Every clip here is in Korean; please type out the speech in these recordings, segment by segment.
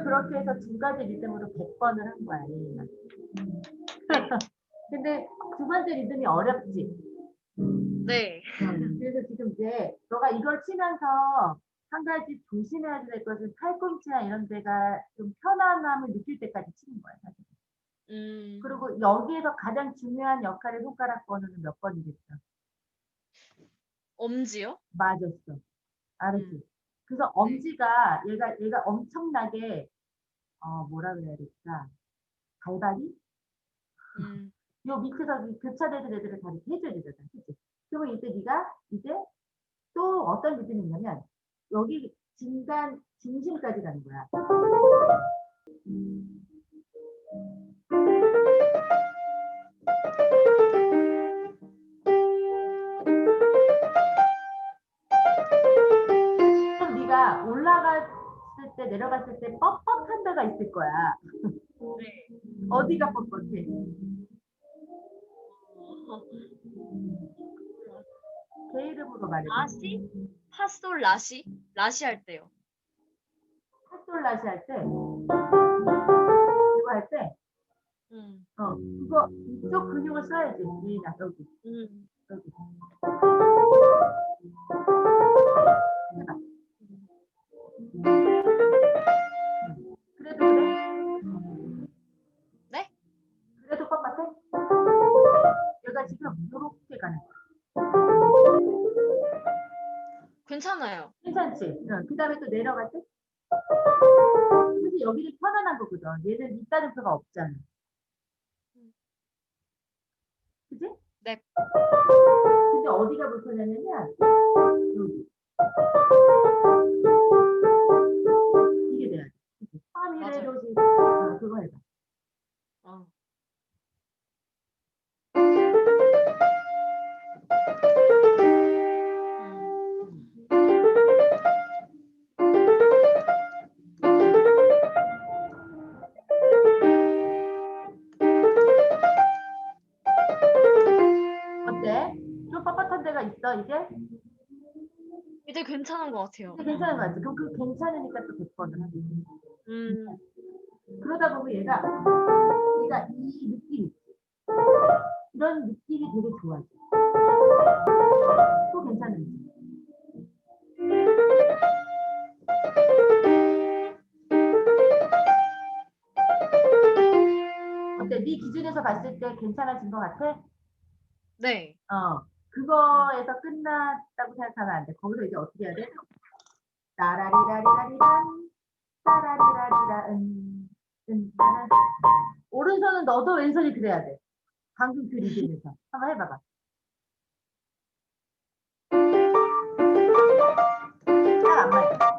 그거를 그렇게 해서 두 가지 리듬으로 100번을 한 거야, 얘가. 근데 두 번째 리듬이 어렵지. 네. 그래서 지금 이제 너가 이걸 치면서 한 가지 조심해야 될 것은 팔꿈치나 이런 데가 좀 편안함을 느낄 때까지 치는 거야, 사실. 음. 그리고 여기에서 가장 중요한 역할의 손가락 번호는 몇 번이겠어? 엄지요? 맞았어. 알았지? 음. 그래서 네. 엄지가 얘가 얘가 엄청나게 어 뭐라 그래야 될까? 발발이? 음. 요 밑에서 이 교차되는 애들을 다 이렇게 해줘야 되잖아. 그치? 그러면 이때 네가 이제 또 어떤 리듬이 있냐면 여기 중간 중심까지 가는 거야. 그 때 내려갔을 때 뻣뻣한 데가 있을 거야. 네. 어디가 뻣뻣해? 어, 제 이름으로 말해. 라시? 파솔 라시? 라시 할 때요. 핫솔라시 할 때, 이거 할 때, 음. 어, 그거 이쪽 근육을 써야지. 얘나 여기, 음. 여기. 해봐. 가는 거야. 괜찮아요. 괜찮지? 응. 그 다음에 또 내려갈 때? 사실 여기는 편안한 거거든. 얘는 있다는 표가 없잖아. 그지? 네. 근데 어디가 불편하냐면, 여기. 이게 돼야 돼. 그치? 파미레로지. 어, 그거 해봐. 괜찮은 것 같아요. 이제 괜찮은 거 같지? 그럼 그 괜찮으니까 또 100번을 하지. 음. 그러다 보면 얘가, 얘가 이 느낌 있지? 이런 느낌이 되게 좋아져. 또 괜찮은지. 어때? 네 기준에서 봤을 때 괜찮아진 것 같아? 네. 어. 그거에서 끝났다고 생각하면 안 돼. 거기서 이제 어떻게 해야 돼? 따라리라리라리란, 따라리라리라, 은, 은, 따라. 오른손은 너도 왼손이 그래야 돼. 방금 그 리듬에서. 한번 해봐봐. 잘 안 맞아.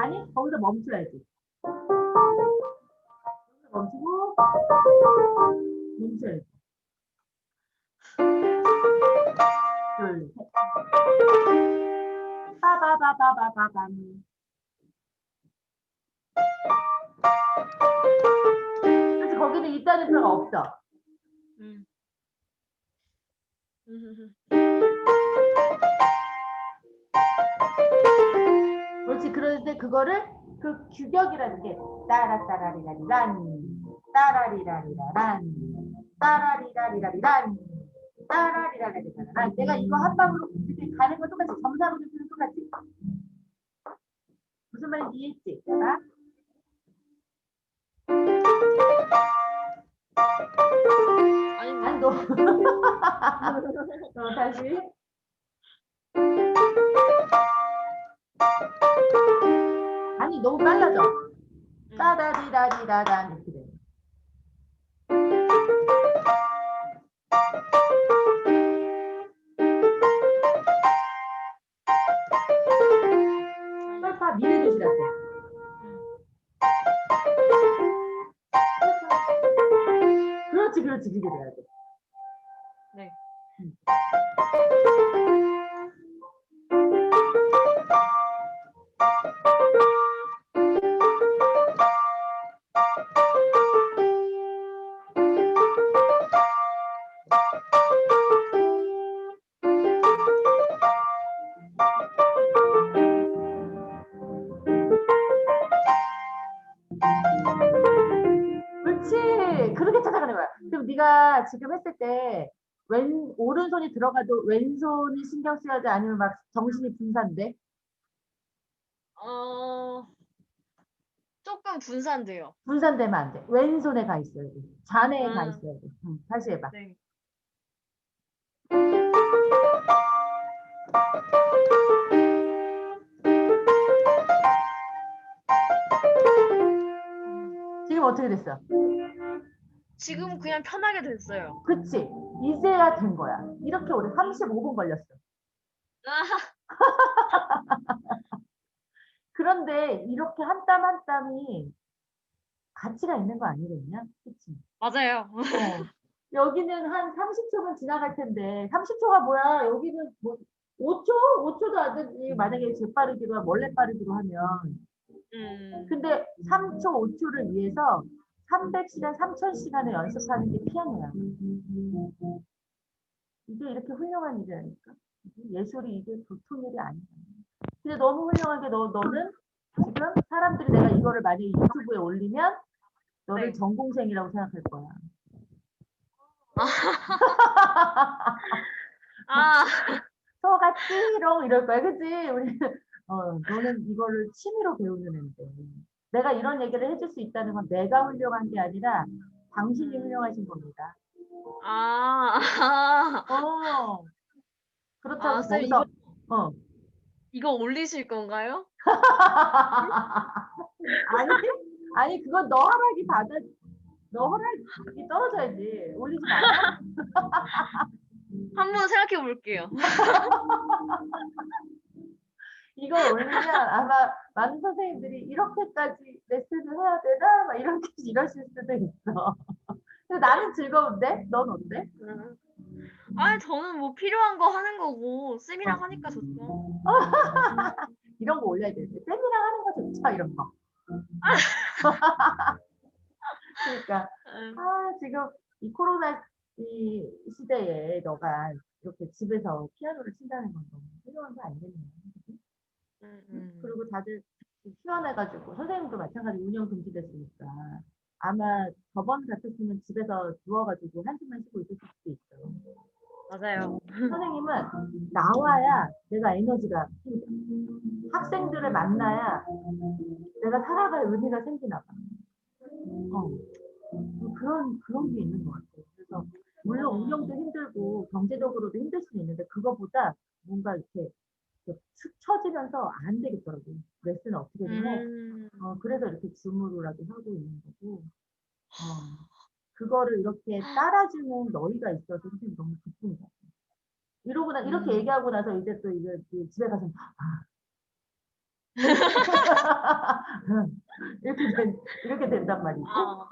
아니, 거기서 멈춰야지. 멈추고, 멈춰야지. 둘, 셋. 빠바바바바바밤. 그래서 거기는 있다는 표가 없어. 음. 음. 그렇지. 그런데 그거를 그 규격이라는 게 따라따라리라리란, 따라리라리라란, 따라리라리라리란, 따라리라리라란. 내가 이거 한 방으로 이렇게 가는 거 똑같이 점사하고 쓰는 똑같지. 무슨 말인지 이해했지? 봐. 아니, 아니 너. 어, 다시. 아니 너무 빨라져. 음. 따다디다디다단 이렇게 해결해야 돼. 네. 음. 그렇지 그렇게 찾아가는 거야 음. 네가 지금 했을 때 왼 오른손이 들어가도 왼손이 신경 쓰여야 돼 아니면 막 정신이 분산돼? 어, 조금 분산돼요. 분산되면 안 돼. 왼손에 가 있어야 돼. 잔해에 가 음. 있어야 돼. 응, 다시 해봐. 네. 지금 어떻게 됐어? 지금 그냥 편하게 됐어요. 그치? 이제야 된 거야. 이렇게 오래 35분 걸렸어. 그런데 이렇게 한 땀 한 땀이 가치가 있는 거 아니겠냐? 그치? 맞아요. 어. 여기는 한 30초면 지나갈 텐데 30초가 뭐야? 여기는 뭐 5초? 5초도 안 되지. 만약에 재빠르기로 원래 빠르기로 하면 음, 근데 3초, 5초를 위해서 300시간, 3000시간을 연습하는 게 피아노야. 이게 이렇게 훌륭한 일이라니까. 예술이 이게 보통 일이 아니야. 근데 너무 훌륭한 게 너, 너는 지금 사람들이 내가 이거를 만약에 유튜브에 올리면 너를 네. 전공생이라고 생각할 거야. 아, 소같지롱 이럴 거야. 그치? 우리 어, 너는 이거를 취미로 배우는 애인데. 내가 이런 얘기를 해줄 수 있다는 건 내가 훌륭한 게 아니라 당신이 훌륭하신 겁니다. 아, 아, 어. 그렇다고 아, 쌤, 거기서 어. 이거 올리실 건가요? 아니 아니 그건 너 허락이 받아 너 허락이 떨어져야지 올리지 마. 한번 생각해 볼게요. 이걸 올리면 아마 많은 선생님들이 이렇게까지 레슨을 해야 되나 막 이렇게 이러실 수도 있어. 근데 나는 즐거운데 넌 어때? 음. 아, 저는 뭐 필요한 거 하는 거고 쌤이랑 하니까 좋죠. 이런 거 올려야 되는데 쌤이랑 하는 거 좋죠 이런 거. 그러니까 음, 아 지금 이 코로나 이 시대에 너가 이렇게 집에서 피아노를 친다는 건 너무 훌륭한 거 아니겠냐. 그치? 음, 음. 그리고 다들 휴원해가지고 선생님도 마찬가지 운영 금지됐으니까 아마 저번 같았으면 집에서 누워가지고 한숨만 쉬고 있을 수도 있어요. 맞아요. 선생님은 나와야 내가 에너지가 생겨. 학생들을 만나야 내가 살아갈 의미가 생기나 봐. 어. 그런, 그런 게 있는 것 같아요. 그래서, 물론 운영도 힘들고, 경제적으로도 힘들 수는 있는데, 그거보다 뭔가 이렇게 축 처지면서 안 되겠더라고요. 레슨을 어떻게든 해. 음, 어, 그래서 이렇게 줌으로라도 하고 있는 거고, 어, 그거를 이렇게 따라주는 너희가 있어서 선생님 너무 기쁜 것 같아요. 이러고 나, 이렇게 음. 얘기하고 나서 이제 또 이제 그 집에 가서, 아. 이렇게 된, 이렇게 된단 말이지. 아,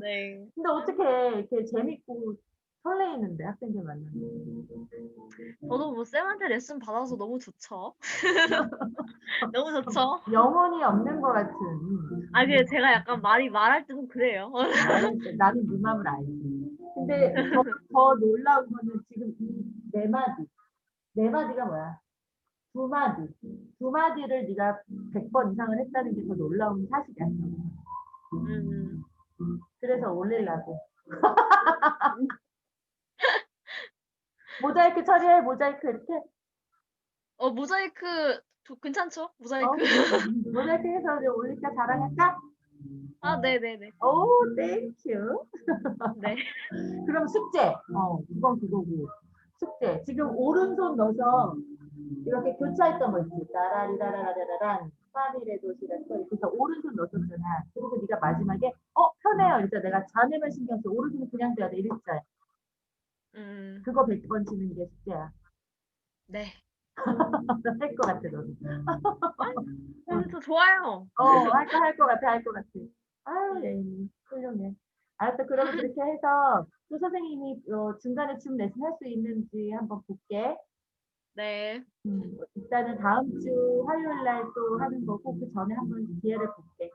네. 근데 어떻게 이렇게 재밌고 설레이는데 학생들 만나는 저도 뭐 쌤한테 레슨 받아서 너무 좋죠. 너무 좋죠. 영혼이 없는 것 같은. 아, 그 제가 약간 말이 말할 때도 그래요. 나는, 나는 네 마음을 알지. 근데 더, 더 놀라운 거는 지금 이 네 마디. 네 마디가 뭐야? 두 마디. 두 마디를 네가 100번 이상을 했다는 게 더 놀라운 사실이야. 음, 그래서 올리려고. 모자이크 처리해, 모자이크 이렇게. 어 모자이크 저- 괜찮죠? 어? 모자이크. 모자이크 해서 이제 올릴까 자랑할까? 아, 네, 네, 네. 오, 땡큐. 네. 그럼 숙제. 어, 그건 그거고. 숙제. 지금 오른손 넣어서 이렇게 교차했던 거 있지. 따라리라라라라란. 파리레 도시라. 그래서 오른손 넣었잖아. 그리고 네가 마지막에 어 편해요. 이제 내가 자네만 신경 써. 오른손은 그냥 돼야 돼. 이랬잖아. 음, 그거 100번 치는 게 숙제야. 네. 할것 같아 너는. 음, 저 좋아요. 어, 할거 할 것 같아. 할 것 같아. 아유, 예, 훌륭해. 알았어. 그러면 그렇게 해서 또 선생님이 어, 중간에 춤 레슨 할 수 있는지 한번 볼게. 네. 음, 일단은 다음 주 화요일 날 또 하는 거고 그 전에 한번 기회를 볼게.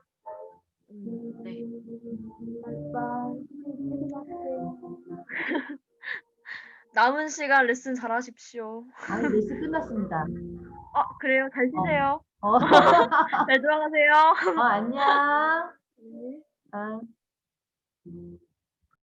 남은 시간 레슨 잘 하십시오. 아니 레슨 끝났습니다. 아, 그래요? 잘 쉬세요. 어, 잘 들어가세요. 어 안녕. 네. 아.